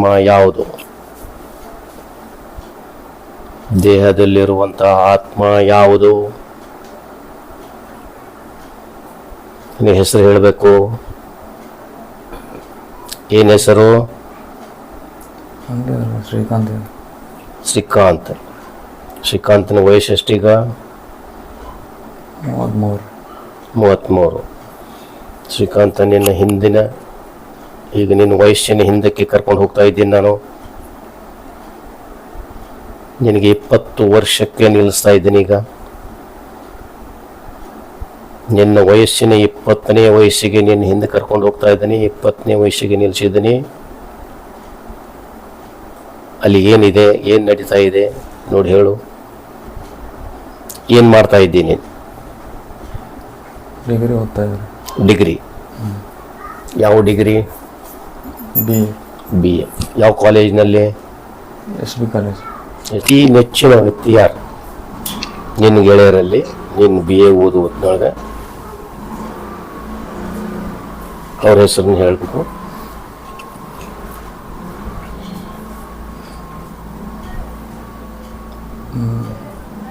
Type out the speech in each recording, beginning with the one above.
ಆತ್ಮ ಯಾವುದು? ದೇಹದಲ್ಲಿರುವಂತಹ ಆತ್ಮ ಯಾವುದು? ಹೆಸರು ಹೇಳಬೇಕು. ಏನು ಹೆಸರು? ಶ್ರೀಕಾಂತ್ ಶ್ರೀಕಾಂತ್. ಶ್ರೀಕಾಂತನ ವಯಸ್ಸು ಎಷ್ಟೀಗ? ಮೂವತ್ತ್ಮೂರು ಮೂವತ್ತ್ಮೂರು ಶ್ರೀಕಾಂತ ನಿನ್ನ ಹಿಂದಿನ ಈಗ ನಿನ್ನ ವಯಸ್ಸಿನ ಹಿಂದಕ್ಕೆ ಕರ್ಕೊಂಡು ಹೋಗ್ತಾ ಇದ್ದೀನಿ ನಾನು. ನಿನಗೆ ಇಪ್ಪತ್ತು ವರ್ಷಕ್ಕೆ ನಿಲ್ಲಿಸ್ತಾ ಇದ್ದೀನಿ ಈಗ. ನಿನ್ನ ವಯಸ್ಸಿನ ಇಪ್ಪತ್ತನೇ ವಯಸ್ಸಿಗೆ ನಿನ್ನ ಹಿಂದೆ ಕರ್ಕೊಂಡು ಹೋಗ್ತಾ ಇದ್ದೀನಿ ಇಪ್ಪತ್ತನೇ ವಯಸ್ಸಿಗೆ ನಿಲ್ಲಿಸಿದ್ದೀನಿ. ಅಲ್ಲಿ ಏನಿದೆ ಏನು ನಡೀತಾ ಇದೆ ನೋಡಿ ಹೇಳು. ಏನು ಮಾಡ್ತಾ ಇದ್ದೀನಿ ಡಿಗ್ರಿ ಓದ್ತಾ ಡಿಗ್ರಿ. ಯಾವ ಡಿಗ್ರಿ? ಬಿ ಬಿ ಎ ಯಾವ ಕಾಲೇಜಿನಲ್ಲಿ? S B college. ಅತಿ ನೆಚ್ಚಿನ ವ್ಯಕ್ತಿ ಯಾರು? ನಿನ್ನ ಗೆಳೆಯರಲ್ಲಿ ನಿನ್ನ ಬಿ ಎ ಓದು ಹೊತ್ತಿನೊಳಗೆ ಅವ್ರ ಹೆಸರನ್ನ ಹೇಳಬೇಕು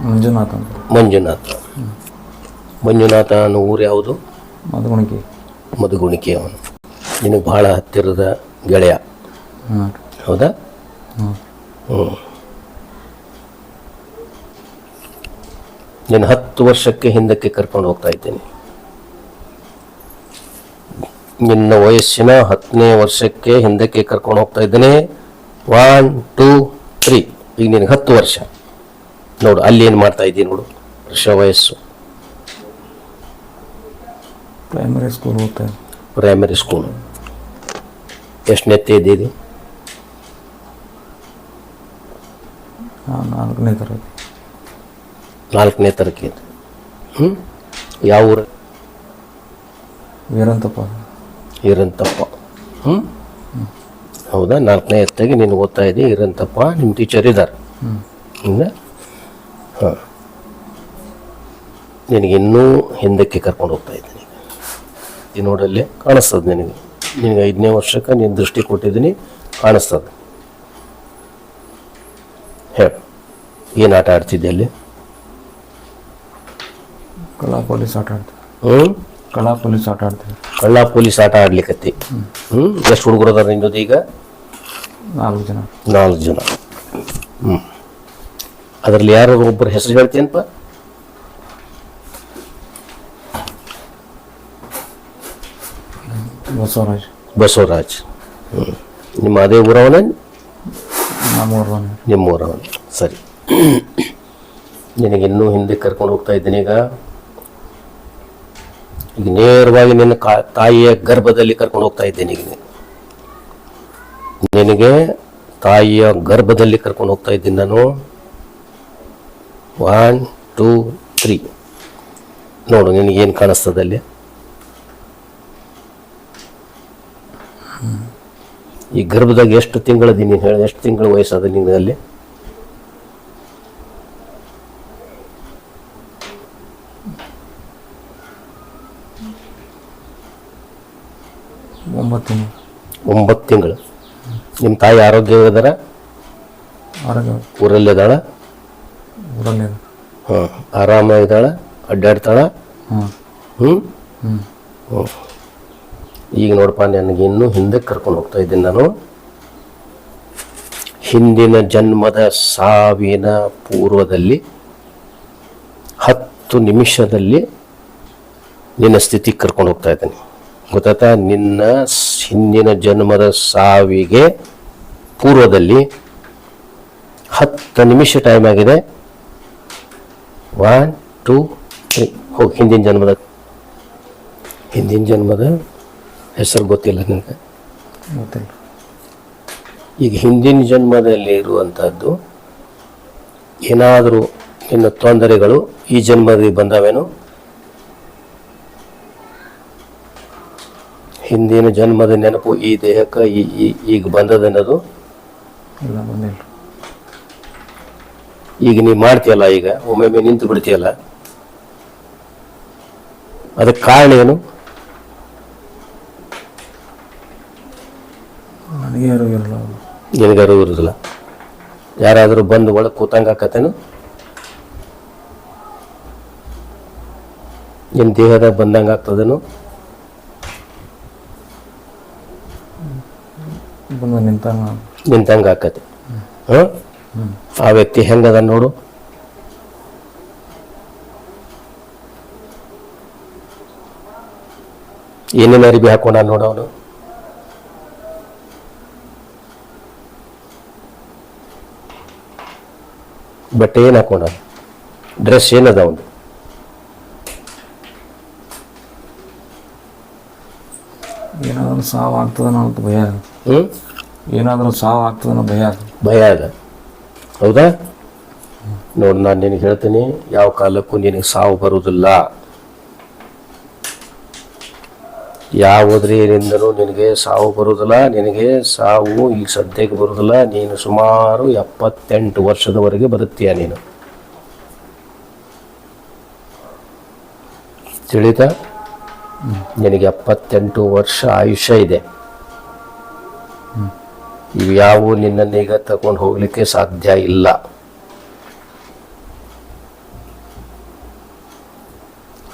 ಮಂಜುನಾಥ ಮಂಜುನಾಥ. ಮಂಜುನಾಥ ಅನ್ನೋ ಊರು ಯಾವುದು? ಮಧುಗುಣಿಕೆ. ಮಧುಗುಣಿಕೆ ಅವನು. ನಿನಗೆ ಭಾಳ ಹತ್ತಿರದ ಗೆಳೆಯ. ಹೌದಾ? ಹ್ಞೂ నేను ಹತ್ತು ವರ್ಷಕ್ಕೆ ಹಿಂದಕ್ಕೆ ಕರ್ಕೊಂಡು ಹೋಗ್ತಾ ಇದ್ದೀನಿ. ನಿನ್ನ ವಯಸ್ಸಿನ ಹತ್ತನೇ ವರ್ಷಕ್ಕೆ ಹಿಂದಕ್ಕೆ ಕರ್ಕೊಂಡು ಹೋಗ್ತಾ ಇದ್ದೇನೆ. ಒನ್ ಟೂ ತ್ರೀ ಈಗ ನಿನಗೆ ಹತ್ತು ವರ್ಷ. ನೋಡು ಅಲ್ಲಿ ಏನು ಮಾಡ್ತಾ ಇದ್ದೀನಿ ನೋಡು. ವರ್ಷ ವಯಸ್ಸು. ಪ್ರೈಮರಿ ಸ್ಕೂಲ್ ಪ್ರೈಮರಿ ಸ್ಕೂಲು ಎಷ್ಟನೆತ್ತೆ ಇದ್ದೀರಿ ಇದು ನಾಲ್ಕನೇ ತರಗತಿ. ನಾಲ್ಕನೇ ತರಗತಿ ಹ್ಞೂ ಯಾವ ಊರು? ವೀರಂತಪ್ಪ. ಇರಂತಪ್ಪ ಹ್ಞೂ ಹೌದಾ? ನಾಲ್ಕನೇ ಎತ್ತಾಗಿ ನೀನು ಓದ್ತಾ ಇದ್ದಿ ಇರಂತಪ್ಪ ನಿಮ್ಮ ಟೀಚರ್ ಇದ್ದಾರೆ ಹ್ಞೂ ಹಾಂ. ನಿನಗೆ ಇನ್ನೂ ಹಿಂದಕ್ಕೆ ಕರ್ಕೊಂಡು ಹೋಗ್ತಾ ಇದ್ದೀನಿ. ಈ ನೋಡಲ್ಲಿ ಕಾಣಿಸ್ತದೆ ನಿನಗೆ. ನಿನಗೆ ಐದನೇ ವರ್ಷಕ್ಕೆ ನೀನು ದೃಷ್ಟಿ ಕೊಟ್ಟಿದ್ದೀನಿ ಕಾಣಿಸ್ತದೆ. ಹೇಳ ಏನು ಆಟ ಆಡ್ತಿದ್ದೆ ಅಲ್ಲಿ? ಕಳ್ಳ ಪೊಲೀಸ್ ಆಟ ಆಡ್ತೀವಿ ಹ್ಞೂ ಕಲಾ ಪೊಲೀಸ್ ಆಟ ಆಡ್ತೀವಿ ಕಳ್ಳ ಪೊಲೀಸ್ ಆಟ ಆಡ್ಲಿಕ್ಕತ್ತಿ ಹ್ಞೂ ಎಷ್ಟು ಹುಡುಗರು ಅದಾರ ನಿನ್ನದು ಈಗ? ನಾಲ್ಕು ಜನ. ನಾಲ್ಕು ಜನ. ಹ್ಞೂ ಅದರಲ್ಲಿ ಯಾರು ಒಬ್ಬರು ಹೆಸರು ಹೇಳ್ತೀನಪ್ಪ ಬಸವರಾಜ್. ಬಸವರಾಜ್. ಹ್ಞೂ ನಿಮ್ಮ ಅದೇ ಊರವನ? ನಮ್ಮೂರು ನಿಮ್ಮ ಊರವನ ಸರಿ. ನಿನಗೆ ಇನ್ನೂ ಹಿಂದೆ ಕರ್ಕೊಂಡು ಹೋಗ್ತಾ ಇದ್ದೀನಿ ಈಗ. ಈಗ ನೇರವಾಗಿ ನಿನ್ನ ಕಾ ತಾಯಿಯ ಗರ್ಭದಲ್ಲಿ ಕರ್ಕೊಂಡು ಹೋಗ್ತಾ ಇದ್ದೀನಿ ಈಗ ನೀನು. ನಿನಗೆ ತಾಯಿಯ ಗರ್ಭದಲ್ಲಿ ಕರ್ಕೊಂಡು ಹೋಗ್ತಾ ಇದ್ದೀನಿ ನಾನು. ಒನ್ ಟೂ ತ್ರೀ ನೋಡು ನಿನಗೇನು ಕಾಣಿಸ್ತದೆ ಈ ಗರ್ಭದಾಗ ಎಷ್ಟು ತಿಂಗಳದಿ ನೀನು ಹೇಳಿ ಎಷ್ಟು ತಿಂಗಳ ವಯಸ್ಸಾದ ನಿನಗೆ ಅಲ್ಲಿ? ಒಂಬತ್ತು ತಿಂಗಳು. ಒಂಬತ್ತು ತಿಂಗಳು. ನಿಮ್ಮ ತಾಯಿ ಆರೋಗ್ಯ ಆರೋಗ್ಯ ಊರಲ್ಲಿ ಹಾಂ ಆರಾಮಾಗಿದ್ದಾಳೆ ಅಡ್ಡಾಡ್ತಾಳೆ? ಹ್ಞೂ ಹ್ಞೂ ಹ್ಞೂ ಹ್ಞೂ ಈಗ ನೋಡಪ್ಪ, ನನಗೆ ಇನ್ನೂ ಹಿಂದಕ್ಕೆ ಕರ್ಕೊಂಡು ಹೋಗ್ತಾ ಇದ್ದೀನಿ ನಾನು. ಹಿಂದಿನ ಜನ್ಮದ ಸಾವಿನ ಪೂರ್ವದಲ್ಲಿ, ಹತ್ತು ನಿಮಿಷದಲ್ಲಿ ನಿನ್ನ ಸ್ಥಿತಿ ಕರ್ಕೊಂಡು ಹೋಗ್ತಾ ಇದ್ದೀನಿ. ಗೊತ್ತಾಯ್ತಾ? ನಿನ್ನ ಹಿಂದಿನ ಜನ್ಮದ ಸಾವಿಗೆ ಪೂರ್ವದಲ್ಲಿ ಹತ್ತು ನಿಮಿಷ ಟೈಮ್ ಆಗಿದೆ. ಒನ್ ಟೂ ತ್ರೀ ಹೋಗಿ, ಹಿಂದಿನ ಜನ್ಮದ ಹಿಂದಿನ ಜನ್ಮದ ಹೆಸರು ಗೊತ್ತಿಲ್ಲ ನನಗೆ ಗೊತ್ತಿಲ್ಲ. ಈಗ ಹಿಂದಿನ ಜನ್ಮದಲ್ಲಿ ಇರುವಂಥದ್ದು ಏನಾದರೂ ನಿನ್ನ ತೊಂದರೆಗಳು ಈ ಜನ್ಮದಲ್ಲಿ ಬಂದವೇನು? ಹಿಂದಿನ ಜನ್ಮದ ನೆನಪು ಈ ದೇಹಕ್ಕೆ ಈ ಈಗ ಬಂದದನ್ನೋದು ಈಗ ನೀ ಮಾಡ್ತೀಯಲ್ಲ ಈಗ? ಒಮ್ಮೊಮ್ಮೆ ನಿಂತು ಬಿಡ್ತೀಯಲ್ಲ? ಅದಕ್ಕೆ ಕಾರಣ ಏನು? ನನಗೆ ಯಾರು ಇಲ್ಲ ನಿನಗೆ ಅರಿವು ಇರುದಿಲ್ಲ. ಯಾರಾದರೂ ಬಂದು ಒಳಗೆ ಕೂತಂಗ ಆಕತ್ತೇನು ನಿನ್ನ ದೇಹದಾಗ ಬಂದಂಗೆ ಆಗ್ತದೇನು? ನಿಂತಂಗ. ನಿಂತ ನಿಂತಂಗೆ ಆಕತಿ. ಹಾಂ? ಆ ವ್ಯಕ್ತಿ ಹೆಂಗದ ನೋಡು? ಏನೇನು ಅರಿಬಿ ಹಾಕೊಂಡ ನೋಡು ಅವನು? ಬಟ್ಟೆ ಏನು ಹಾಕೊಂಡ ಡ್ರೆಸ್ ಏನದ ಅವನು ಏನಾದರೂ ಸಾವು ಆಗ್ತದನೋ ಅಂತ ಭಯ ಹ್ಞೂ ಏನಾದರೂ ಸಾವು ಆಗ್ತದನೋ ಭಯ ಭಯ ಅದ. ಹೌದಾ? ನೋಡಿ ನಾನು ನಿನಗೆ ಹೇಳ್ತೀನಿ ಯಾವ ಕಾಲಕ್ಕೂ ನಿನಗೆ ಸಾವು ಬರುವುದಿಲ್ಲ ಯಾವುದರಿಂದನೂ ನಿನಗೆ ಸಾವು ಬರುವುದಿಲ್ಲ, ನಿನಗೆ ಸಾವು ಈಗ ಸದ್ಯಕ್ಕೆ ಬರುವುದಿಲ್ಲ, ನೀನು ಸುಮಾರು ಎಪ್ಪತ್ತೆಂಟು ವರ್ಷದವರೆಗೆ ಬರುತ್ತೀಯ ನೀನು. ತಿಳಿತ? ನಿನಗೆ ಎಪ್ಪತ್ತೆಂಟು ವರ್ಷ ಆಯುಷ್ಯ ಇದೆ. ಯಾವ ಯಾವುವು ನಿನ್ನನ್ನೀಗ ತಗೊಂಡು ಹೋಗ್ಲಿಕ್ಕೆ ಸಾಧ್ಯ ಇಲ್ಲ.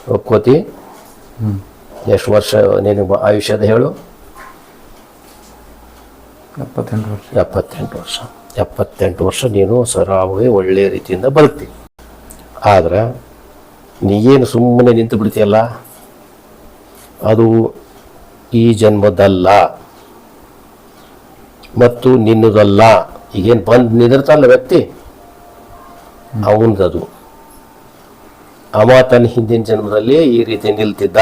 ಒಪ್ಕೋತಿ? ಎಷ್ಟು ವರ್ಷ ನಿನಗೆ ಆಯುಷ್ಯದ ಹೇಳು? ಎಪ್ಪತ್ತೆಂಟು ವರ್ಷ. ಎಪ್ಪತ್ತೆಂಟು ವರ್ಷ. ಎಪ್ಪತ್ತೆಂಟು ವರ್ಷ ನೀನು ಸರಾಗವಾಗಿ ಒಳ್ಳೆಯ ರೀತಿಯಿಂದ ಬದುಕ್ತಿ ಆದ್ರೆ ಏನು ಸುಮ್ಮನೆ ನಿಂತು ಬಿಡ್ತೀಯಲ್ಲ? ಅದು ಈ ಜನ್ಮದಲ್ಲ. ಮತ್ತು ನಿನ್ನದಲ್ಲ. ಈಗೇನು ಬಂದು ನಿಂದಿರ್ತಾನಲ್ಲ ವ್ಯಕ್ತಿ? ಅವನದದು. ಅವ ತನ್ನ ಹಿಂದಿನ ಜನ್ಮದಲ್ಲಿ ಈ ರೀತಿ ನಿಲ್ತಿದ್ದ.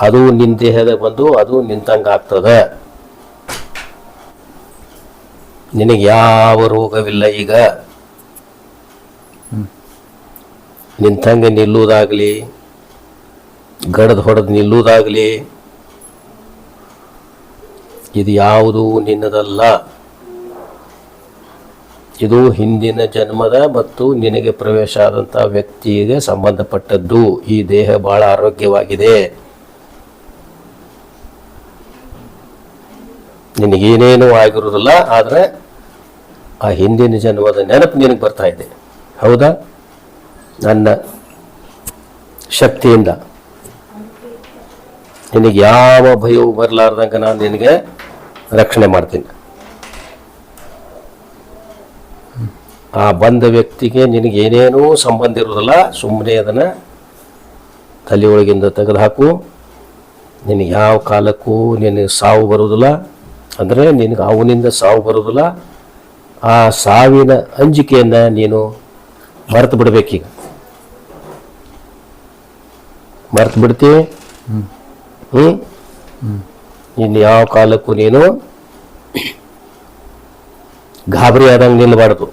ಅದು ನಿನ್ನ ದೇಹದ ಬಂದು ಅದು ನಿಂತಂಗೆ ಆಗ್ತದ ನಿನಗೆ ಯಾವ ರೋಗವಿಲ್ಲ ಈಗ. ನಿಂತಂಗೆ ನಿಲ್ಲುವುದಾಗಲಿ ಗಡದ್ ಹೊಡೆದು ನಿಲ್ಲುವುದಾಗಲಿ ಇದು ಯಾವುದು ನಿನ್ನದಲ್ಲ. ಇದು ಹಿಂದಿನ ಜನ್ಮದ ಮತ್ತು ನಿನಗೆ ಪ್ರವೇಶ ಆದಂಥ ವ್ಯಕ್ತಿಗೆ ಸಂಬಂಧಪಟ್ಟದ್ದು. ಈ ದೇಹ ಬಹಳ ಆರೋಗ್ಯವಾಗಿದೆ. ನಿನಗೇನೇನೂ ಆಗಿರೋದಿಲ್ಲ, ಆದರೆ ಆ ಹಿಂದಿನ ಜನ್ಮದ ನೆನಪು ನಿನಗೆ ಬರ್ತಾ ಇದೆ. ಹೌದಾ? ನನ್ನ ಶಕ್ತಿಯಿಂದ. ನಿನಗೆ ಯಾವ ಭಯವೂ ಬರಲಾರ್ದಂಗ ನಾನು ನಿನಗೆ ರಕ್ಷಣೆ ಮಾಡ್ತೀನಿ. ಆ ಬಂದ ವ್ಯಕ್ತಿಗೆ ನಿನಗೆ ಏನೇನೂ ಸಂಬಂಧ ಇರೋದಿಲ್ಲ ಸುಮ್ಮನೆ ಅದನ್ನು ತಲೆಯೊಳಗಿಂದ ತೆಗೆದುಹಾಕು ನಿನಗೆ ಯಾವ ಕಾಲಕ್ಕೂ ನಿನಗೆ ಸಾವು ಬರುವುದಿಲ್ಲ. ಅಂದರೆ ನಿನಗೆ ಅವನಿಂದ ಸಾವು ಬರೋದಿಲ್ಲ ಆ ಸಾವಿನ ಅಂಜಿಕೆಯನ್ನು ನೀನು ಮರೆತು ಬಿಡಬೇಕೀಗ. ಮರೆತು ಬಿಡ್ತಿ? ಹ್ಞೂ ಇನ್ನು ಯಾವ ಕಾಲಕ್ಕೂ ನೀನು ಗಾಬರಿ ಆದಂಗೆ ನಿಲ್ಲಬಾರ್ದು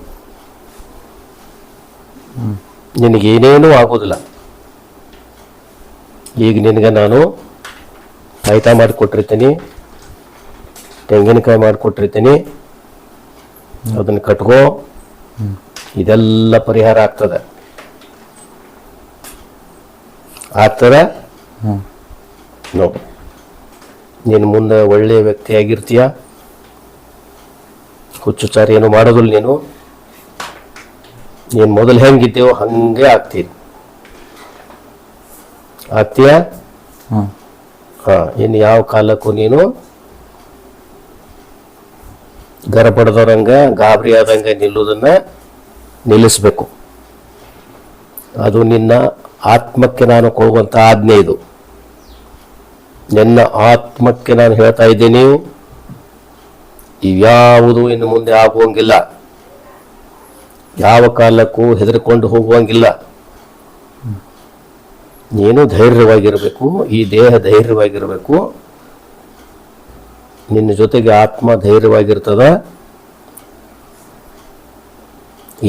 ನಿನಗೇನೇನೂ ಆಗೋದಿಲ್ಲ. ಈಗ ನಿನಗೆ ನಾನು ಕಾಯ್ತಾ ಮಾಡಿಕೊಟ್ಟಿರ್ತೀನಿ. ತೆಂಗಿನಕಾಯಿ ಮಾಡಿಕೊಟ್ಟಿರ್ತೀನಿ. ಅದನ್ನು ಕಟ್ಕೋ. ಇದೆಲ್ಲ ಪರಿಹಾರ ಆಗ್ತದೆ. ಆಗ್ತದ? ನೋಡು ನೀನು ಮುಂದೆ ಒಳ್ಳೆಯ ವ್ಯಕ್ತಿ ಆಗಿರ್ತೀಯ? ಹುಚ್ಚುಚಾರ ಏನು ಮಾಡೋದಿಲ್ಲ ನೀನು. ನೀನು ಮೊದಲು ಹೆಂಗಿದ್ದೇವೋ ಹಂಗೆ ಆಗ್ತೀನಿ ಆಗ್ತೀಯ? ಹಾ ಇನ್ನು ಯಾವ ಕಾಲಕ್ಕೂ ನೀನು ಗರಪಡದವ್ರಂಗ ಗಾಬರಿ ಆದಂಗೆ ನಿಲ್ಲುವುದನ್ನ ನಿಲ್ಲಿಸಬೇಕು. ಅದು ನಿನ್ನ ಆತ್ಮಕ್ಕೆ ನಾನು ಕೊಡುವಂಥ ಆಜ್ಞೆ ಇದು. ನಿನ್ನ ಆತ್ಮಕ್ಕೆ ನಾನು ಹೇಳ್ತಾ ಇದ್ದೀನಿ ಇವ್ಯಾವುದು ಇನ್ನು ಮುಂದೆ ಆಗುವಂಗಿಲ್ಲ. ಯಾವ ಕಾಲಕ್ಕೂ ಹೆದರ್ಕೊಂಡು ಹೋಗುವಂಗಿಲ್ಲ. ನೀನು ಧೈರ್ಯವಾಗಿರಬೇಕು, ಈ ದೇಹ ಧೈರ್ಯವಾಗಿರಬೇಕು. ನಿನ್ನ ಜೊತೆಗೆ ಆತ್ಮ ಧೈರ್ಯವಾಗಿರ್ತದ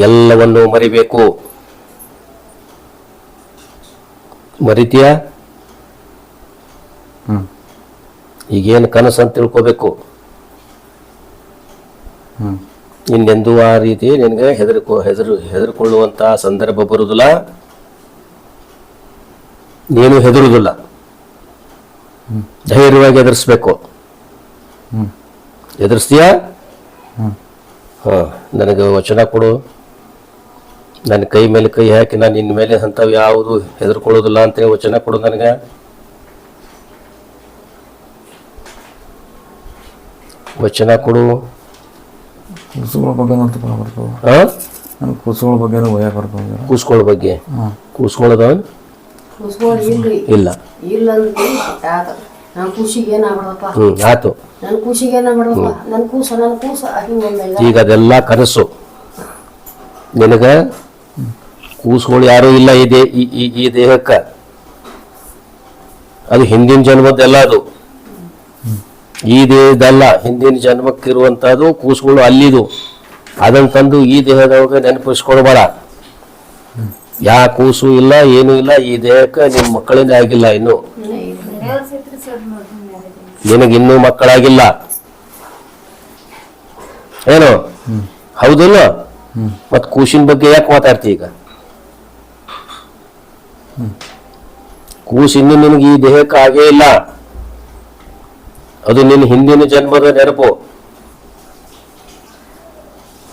ಎಲ್ಲವನ್ನು ಮರಿಬೇಕು. ಮರಿತೀಯ? ಈಗೇನು ಕನಸು ಅಂತ ತಿಳ್ಕೋಬೇಕು. ಇನ್ನೆಂದೂ ಆ ರೀತಿ ನಿನಗೆ ಹೆದರ್ಕೊ ಹೆದರು ಹೆದರ್ಕೊಳ್ಳುವಂಥ ಸಂದರ್ಭ ಬರುವುದಿಲ್ಲ ನೀನು ಹೆದರುವುದಿಲ್ಲ. ಧೈರ್ಯವಾಗಿ ಎದುರಿಸ್ಬೇಕು ಎದುರಿಸ್ತೀಯಾ? ಹಾಂ ನನಗೆ ವಚನ ಕೊಡು. ನನ್ನ ಕೈ ಮೇಲೆ ಕೈ ಹಾಕಿ ನಾನು ನಿನ್ನ ಮೇಲೆ ಅಂಥವು ಯಾವುದು ಹೆದರ್ಕೊಳ್ಳೋದಿಲ್ಲ ಅಂತೇಳಿ ವಚನ ಕೊಡು ನನಗೆ. ವಚನ ಕೊಡು. ಕೂಸುಗಳ ಬಗ್ಗೆ ಅಂತ ಭಯ ಬರ್ತದೆ ಹಾಂ? ನನ್ನ ಕೂಸುಗಳ ಬಗ್ಗೆ ಭಯ ಬರ್ತದೆ ಕೂಸುಗಳ ಬಗ್ಗೆ? ಕೂಸುಗಳದ ಕೂಸ್ಕೊಳ್ಳೋದ ಇಲ್ಲ ಇಲ್ಲ. ಅಂದ್ರೆ ಯಾಕ ನನ್ನ ಕೂಸಿಗೆ ಏನಾಗ್ಬಿಡಪ್ಪ ಹ್ಞೂ ಆಯ್ತು ನನ್ನ ಕೂಸಿಗೆ ಏನಾಗ್ಬಿಡಪ್ಪ ನನ್ನ ಕೂಸ ನನ್ನ ಕೂಸ. ಹಿಂಗೊಂದಲ್ಲ ಈಗ ಅದೆಲ್ಲ ಕನಸು. ನಿನಗ ಕೂಸುಗಳು ಯಾರೂ ಇಲ್ಲ ಈ ದೇ ಈ- ಈ- ಈ ದೇಹಕ್ಕೆ. ಅದು ಹಿಂದಿನ ಜನ್ಮದ್ದೆಲ್ಲ ಅದು. ಈ ದೇಹದಲ್ಲ ಹಿಂದಿನ ಜನ್ಮಕ್ಕಿರುವಂತಹದ್ದು ಕೂಸುಗಳು ಅಲ್ಲಿದು. ಅದನ್ನು ತಂದು ಈ ದೇಹದೊಳಗೆ ನೆನಪಿಸ್ಕೊಳ್ಬೇಡ. ಯಾ ಕೂಸು ಇಲ್ಲ ಏನೂ ಇಲ್ಲ ಈ ದೇಹಕ್ಕೆ ನಿಮ್ಮ ಮಕ್ಕಳಿಂದ ಆಗಿಲ್ಲ ಇನ್ನು. ನಿನಗಿನ್ನೂ ಮಕ್ಕಳಾಗಿಲ್ಲ. ಏನು? ಹೌದಲ್ಲ? ಮತ್ ಕೂಸಿನ ಬಗ್ಗೆ ಯಾಕೆ ಮಾತಾಡ್ತಿ ಈಗ? ಕೂಸು ಇನ್ನು ನಿನಗೆ ಈ ದೇಹಕ್ಕೆ ಆಗೇ ಇಲ್ಲ. ಅದು ನಿನ್ನ ಹಿಂದಿನ ಜನ್ಮದ ನೆನಪು.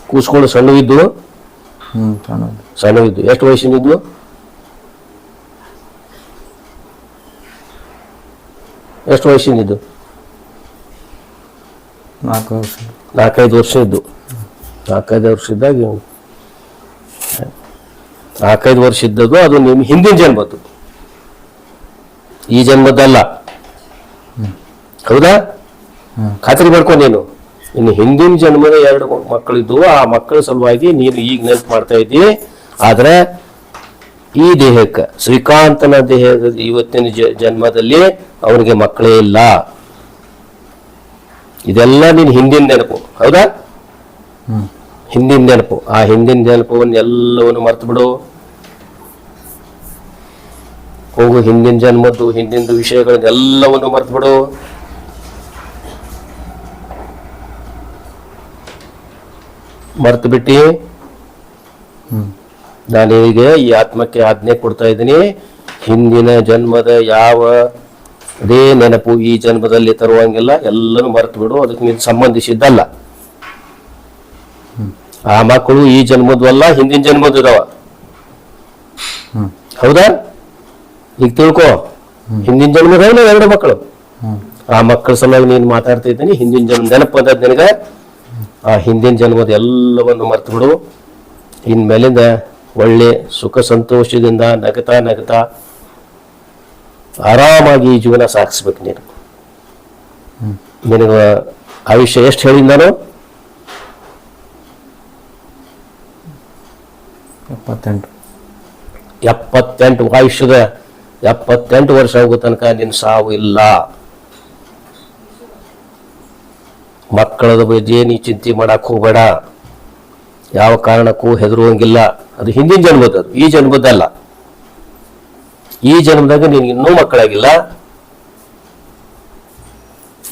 ಕೂಸ್ಕೊಂಡು ಸಣ್ಣವಿದ್ದು? ಸಣ್ಣವಿದ್ದು. ಎಷ್ಟು ವಯಸ್ಸಿನಿದ್ದು? ಎಷ್ಟು ವಯಸ್ಸಿನಿದ್ದು? ನಾಲ್ಕು ವರ್ಷ. ನಾಲ್ಕೈದು ವರ್ಷ ಇದ್ದು. ನಾಲ್ಕೈದು ವರ್ಷ ಇದ್ದಾಗ. ನಾಲ್ಕೈದು ವರ್ಷ ಇದ್ದದ್ದು ಅದು ನಿಮ್ಮ ಹಿಂದಿನ ಜನ್ಮದ್ದು ಈ ಜನ್ಮದ್ದಲ್ಲ. ಹೌದಾ. ಖಾತ್ರಿ ಮಾಡ್ಕೊ ನೀನು. ಇನ್ನು ಹಿಂದಿನ ಜನ್ಮದ ಎರಡು ಮಕ್ಕಳಿದ್ದು ಆ ಮಕ್ಕಳ ಸಲುವಾಗಿ ನೀನು ಈಗ ನೆನಪು ಮಾಡ್ತಾ ಇದ್ದಿ. ಆದ್ರೆ ಈ ದೇಹಕ್ಕೆ ಶ್ರೀಕಾಂತನ ದೇಹದ ಇವತ್ತಿನ ಜನ್ಮದಲ್ಲಿ ಅವನಿಗೆ ಮಕ್ಕಳೇ ಇಲ್ಲ. ಇದೆಲ್ಲ ನಿನ್ನ ಹಿಂದಿನ ನೆನಪು ಹೌದಾ? ಹಿಂದಿನ ನೆನಪು. ಆ ಹಿಂದಿನ ನೆನಪವನ್ನು ಎಲ್ಲವನ್ನು ಮರ್ತು ಬಿಡು. ಹೋಗು ಹಿಂದಿನ ಜನ್ಮದ್ದು ಹಿಂದಿನ ವಿಷಯಗಳನ್ನ ಎಲ್ಲವನ್ನು ಮರ್ತು ಬಿಡು. ಮರ್ತು ಬಿಟ್ಟಿ? ನಾನು ನಾನೀಗ ಈ ಆತ್ಮಕ್ಕೆ ಆಜ್ಞೆ ಕೊಡ್ತಾ ಇದ್ದೀನಿ. ಹಿಂದಿನ ಜನ್ಮದ ಯಾವ ಅದೇ ನೆನಪು ಈ ಜನ್ಮದಲ್ಲಿ ತರುವಂಗಿಲ್ಲ ಎಲ್ಲನೂ ಮರೆತು ಬಿಡು, ಅದಕ್ಕೆ ನೀನು ಸಂಬಂಧಿಸಿದ್ದಲ್ಲ. ಆ ಮಕ್ಕಳು ಈ ಜನ್ಮದ್ವಲ್ಲ ಹಿಂದಿನ ಜನ್ಮದ ಇದಾವ. ಹೌದಾ? ಈಗ ತಿಳ್ಕೊ. ಹಿಂದಿನ ಜನ್ಮದ ಎರಡು ಮಕ್ಕಳು. ಆ ಮಕ್ಕಳ ಸಲುವಾಗಿ ನೀನು ಮಾತಾಡ್ತಾ ಇದ್ದೀನಿ, ಹಿಂದಿನ ಜನ್ಮ ನೆನಪು ಬಂದದ್ದು ನಿನಗೆ. ಆ ಹಿಂದಿನ ಜನ್ಮದ ಎಲ್ಲವನ್ನು ಮರ್ತು ಬಿಡು. ಇನ್ಮೇಲಿಂದ ಒಳ್ಳೆ ಸುಖ ಸಂತೋಷದಿಂದ ನಗತಾ ನಗತಾ ಆರಾಮಾಗಿ ಈ ಜೀವನ ಸಾಗಿಸ್ಬೇಕು ನೀನು. ನಿನಗೆ ಆಯುಷ್ಯ ಎಷ್ಟು ಹೇಳಿದ್ ನಾನು ಎಪ್ಪತ್ತೆಂಟು. ಎಪ್ಪತ್ತೆಂಟು ಆಯುಷ್ಯದ ಎಪ್ಪತ್ತೆಂಟು ವರ್ಷ ಆಗೋ ತನಕ ನಿನ್ನ ಸಾವು ಇಲ್ಲ. ಮಕ್ಕಳದ ಬಗ್ಗೆ ನೀ ಚಿಂತೆ ಮಾಡಕ್ ಹೋಗ್ಬೇಡ. ಯಾವ ಕಾರಣಕ್ಕೂ ಹೆದರುವಂಗಿಲ್ಲ. ಅದು ಹಿಂದಿನ ಜನ್ಮದ ಅದು. ಈ ಜನ್ಮದ್ದಲ್ಲ. ಈ ಜನ್ಮದಾಗ ನಿನ್ಗೆ ಇನ್ನೂ ಮಕ್ಕಳಾಗಿಲ್ಲ.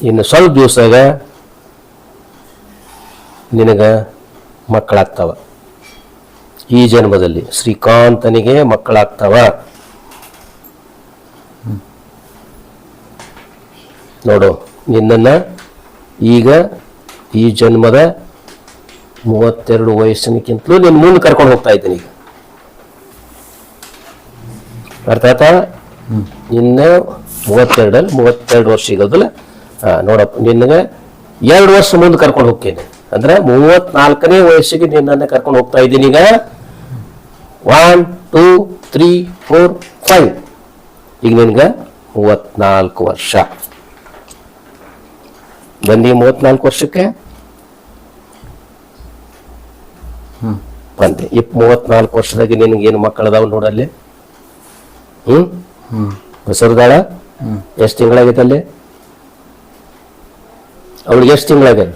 ಇನ್ನು ಸ್ವಲ್ಪ ದಿವಸದಾಗ ನಿನಗ ಮಕ್ಕಳಾಗ್ತಾವ. ಈ ಜನ್ಮದಲ್ಲಿ ಶ್ರೀಕಾಂತನಿಗೆ ಮಕ್ಕಳಾಗ್ತಾವ. ನೋಡು, ನಿನ್ನನ್ನ ಈಗ ಈ ಜನ್ಮದ ಮೂವತ್ತೆರಡು ವಯಸ್ಸಿನಕ್ಕಿಂತಲೂ ನಿನ್ನ ಮುಂದೆ ಕರ್ಕೊಂಡು ಹೋಗ್ತಾ ಇದ್ದೀನಿ ಈಗ. ಅರ್ಥ ಆಯ್ತಾ? ನಿನ್ನ ಮೂವತ್ತೆರಡಲ್ಲಿ ಮೂವತ್ತೆರಡು ವರ್ಷ ಸಿಗೋದಲ್ಲ ನೋಡಪ್ಪ ನಿನಗೆ ಎರಡು ವರ್ಷ ಮುಂದೆ ಕರ್ಕೊಂಡು ಹೋಗ್ತೇನೆ. ಅಂದ್ರೆ ಮೂವತ್ನಾಲ್ಕನೇ ವಯಸ್ಸಿಗೆ ನಿನ್ನನ್ನು ಕರ್ಕೊಂಡು ಹೋಗ್ತಾ ಇದ್ದೀನಿ ಈಗ. One two three four five ಈಗ ನಿನ್ಗೆ ಮೂವತ್ನಾಲ್ಕು ವರ್ಷ. ಬಂದಿ ಮೂವತ್ನಾಲ್ಕು ವರ್ಷಕ್ಕೆ. ಬಂದೆ ಇಪ್ ಮೂವತ್ನಾಲ್ಕು ವರ್ಷದಾಗ ನಿನಗೆ ಏನು ಮಕ್ಕಳದಾವ ನೋಡಲ್ಲಿ? ಹ್ಞೂ ಬಸರದಾಳ ಹ್ಞೂ ಎಷ್ಟು ತಿಂಗಳಾಗೈತೆ ಅಲ್ಲಿ? ಅವಳಿಗೆ ಎಷ್ಟು ತಿಂಗಳಾಗೈತೆ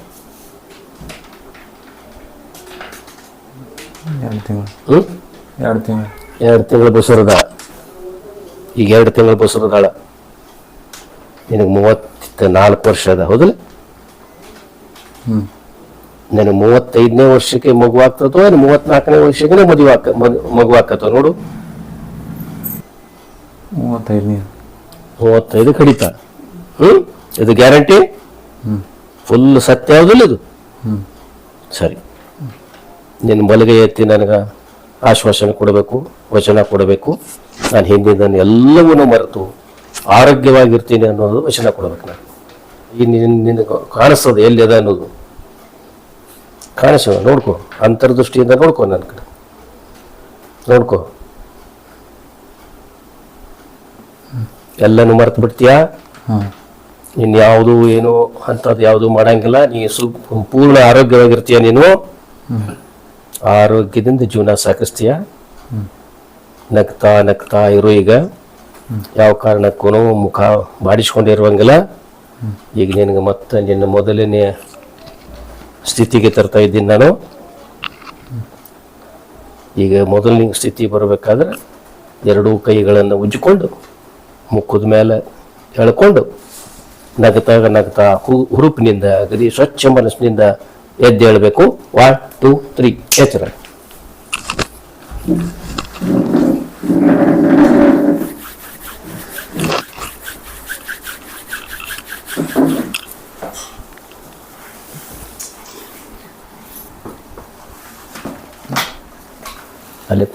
ಎರಡು ತಿಂಗಳು. ಹ್ಮ್? ಎರಡು ತಿಂಗಳು. ಎರಡು ತಿಂಗಳು ಬಸರದಾಳ. ಈಗ ಎರಡು ತಿಂಗಳು ಬಸರದಾಳ. ನಿನಗೆ ಮೂವತ್ತ ನಾಲ್ಕು ವರ್ಷ ಅದ ಹೌದಲ್ಲ? ಹ್ಞೂ ನನಗೆ ಮೂವತ್ತೈದನೇ ವರ್ಷಕ್ಕೆ ಮಗು ಆಗ್ತದೋ ಏನು ಮೂವತ್ನಾಲ್ಕನೇ ವರ್ಷಕ್ಕೆ ಮದುವೆ ಆಕ ಮಗು ಆಗ್ತದೋ ನೋಡು. ಮೂವತ್ತೈದನೇ. ಮೂವತ್ತೈದು ಕಡಿತ. ಹ್ಮ್? ಇದು ಗ್ಯಾರಂಟಿ? ಫುಲ್ ಸತ್ಯ ಯಾವುದಿಲ್ಲ ಇದು? ಹ್ಞೂ ಸರಿ. ನಿನ್ನ ಬಲಗೈ ಎತ್ತಿ ನನಗೆ ಆಶ್ವಾಸನೆ ಕೊಡಬೇಕು ವಚನ ಕೊಡಬೇಕು. ನಾನು ಹಿಂದಿನ ಎಲ್ಲವನ್ನೂ ಮರೆತು ಆರೋಗ್ಯವಾಗಿರ್ತೀನಿ ಅನ್ನೋದು ವಚನ ಕೊಡಬೇಕು ನಾನು. ಈ ನಿನ್ನ ಕಾಣಿಸ್ತದೆ ಎಲ್ಲಿ ಅದ ಅನ್ನೋದು. ಕಾಣಿಸೋ ನೋಡ್ಕೋ. ಅಂತರ್ದೃಷ್ಟಿಯಿಂದ ನೋಡ್ಕೋ ನನ್ನ ಕಡೆ. ನೋಡ್ಕೊ. ಎಲ್ಲನೂ ಮರೆತು ಬಿಡ್ತೀಯಾ? ಹಾಂ. ಇನ್ಯಾವುದು ಏನು ಅಂಥದ್ದು ಯಾವುದು ಮಾಡಂಗಿಲ್ಲ. ನೀ ಸು ಪೂರ್ಣ ಆರೋಗ್ಯವಾಗಿರ್ತೀಯ ನೀನು? ಆರೋಗ್ಯದಿಂದ ಜೀವನ ಸಾಕಿಸ್ತೀಯ? ನಗ್ತಾ ನಗ್ತಾ ಇರು ಈಗ. ಯಾವ ಕಾರಣಕ್ಕೂ ಮುಖ ಬಾಡಿಸ್ಕೊಂಡಿರುವಂಗಿಲ್ಲ ಈಗ ನಿನಗೆ ಮತ್ತೆ ನಿನ್ನ ಮೊದಲನೇ ಸ್ಥಿತಿಗೆ ತರ್ತಾ ಇದ್ದೀನಿ ನಾನು. ಈಗ ಮೊದಲನೇ ಸ್ಥಿತಿ ಬರಬೇಕಾದ್ರೆ ಎರಡೂ ಕೈಗಳನ್ನು ಉಜ್ಜಿಕೊಂಡು ಮುಖದ ಮೇಲೆ ಎಳ್ಕೊಂಡು ನಗತಾಗ ನಗತಾ ಹು, ಹುರುಪಿನಿಂದ ಅಗದಿ ಸ್ವಚ್ಛ ಮನಸ್ಸಿನಿಂದ ಎದ್ದೇಳಬೇಕು ಒನ್ ಟೂ ತ್ರೀ ಎಚ್ಚರ. ಅಲ್ಲೇ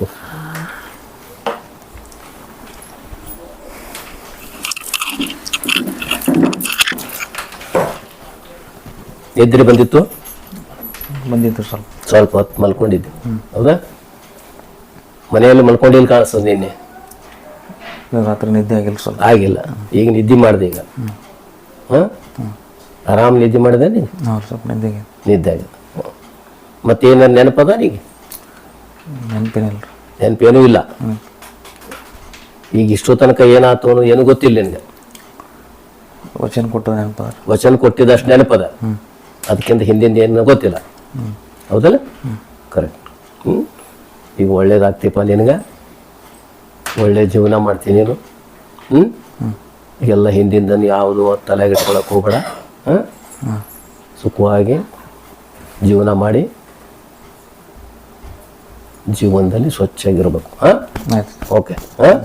ಎದ್ರೆ ಬಂದಿತ್ತು? ಬಂದಿತ್ತು ಸ್ವಲ್ಪ. ಸ್ವಲ್ಪ ಹೊತ್ತು ಮಲ್ಕೊಂಡಿದ್ದೆ. ಹೌದಾ? ಮನೆಯಲ್ಲಿ ಮಲ್ಕೊಂಡಿಲ್ಲ ಕಾಣಿಸ್ತದೆ ನಿನ್ನೆ. ರಾತ್ರಿ ನಿದ್ದೆ ಆಗಿಲ್ಲ ಸ್ವಲ್ಪ. ಆಗಿಲ್ಲ. ಈಗ ನಿದ್ದೆ ಮಾಡಿದೆ ಈಗ. ಹಾಂ? ಆರಾಮ್ ನಿದ್ದೆ ಮಾಡಿದೆ ನೀನು? ಹಾಂ ಸ್ವಲ್ಪ ನಿದ್ದೆ ಆಗಿದೆ ನಿದ್ದೆ ಆಗಿದೆ ಮತ್ತೇನ ನೆನಪದ ನೀ ನೆನಪೇನಿಲ್ಲ ನೆನಪೇನೂ ಇಲ್ಲ. ಈಗ ಇಷ್ಟೋ ತನಕ ಏನಾಯ್ತು ಅನ್ನೋ ಏನೂ ಗೊತ್ತಿಲ್ಲ ನಿನಗೆ. ವಚನ ಕೊಟ್ಟದ ನೆನಪದ. ವಚನ ಕೊಟ್ಟಿದ್ದಷ್ಟು ನೆನಪದ. ಅದಕ್ಕಿಂತ ಹಿಂದಿಂದ ಏನು ಗೊತ್ತಿಲ್ಲ. ಹೌದಲ್ಲ? ಕರೆಕ್ಟ್ ಹ್ಞೂ ಈಗ ಒಳ್ಳೇದಾಗ್ತಿಪ್ಪ ನಿನಗೆ? ಒಳ್ಳೆ ಜೀವನ ಮಾಡ್ತೀನಿ ನೀನು. ಹ್ಞೂ ಎಲ್ಲ ಹಿಂದಿಂದ ಯಾವುದು ತಲೆಗೆ ಇಟ್ಕೊಳಕ್ಕೆ ಹೋಗ್ಬೇಡ. ಹಾಂ? ಸುಖವಾಗಿ ಜೀವನ ಮಾಡಿ ಜೀವನದಲ್ಲಿ ಸ್ವಚ್ಛಾಗಿರ್ಬೇಕು ಹಾಂ? ಓಕೆ ಹಾಂ?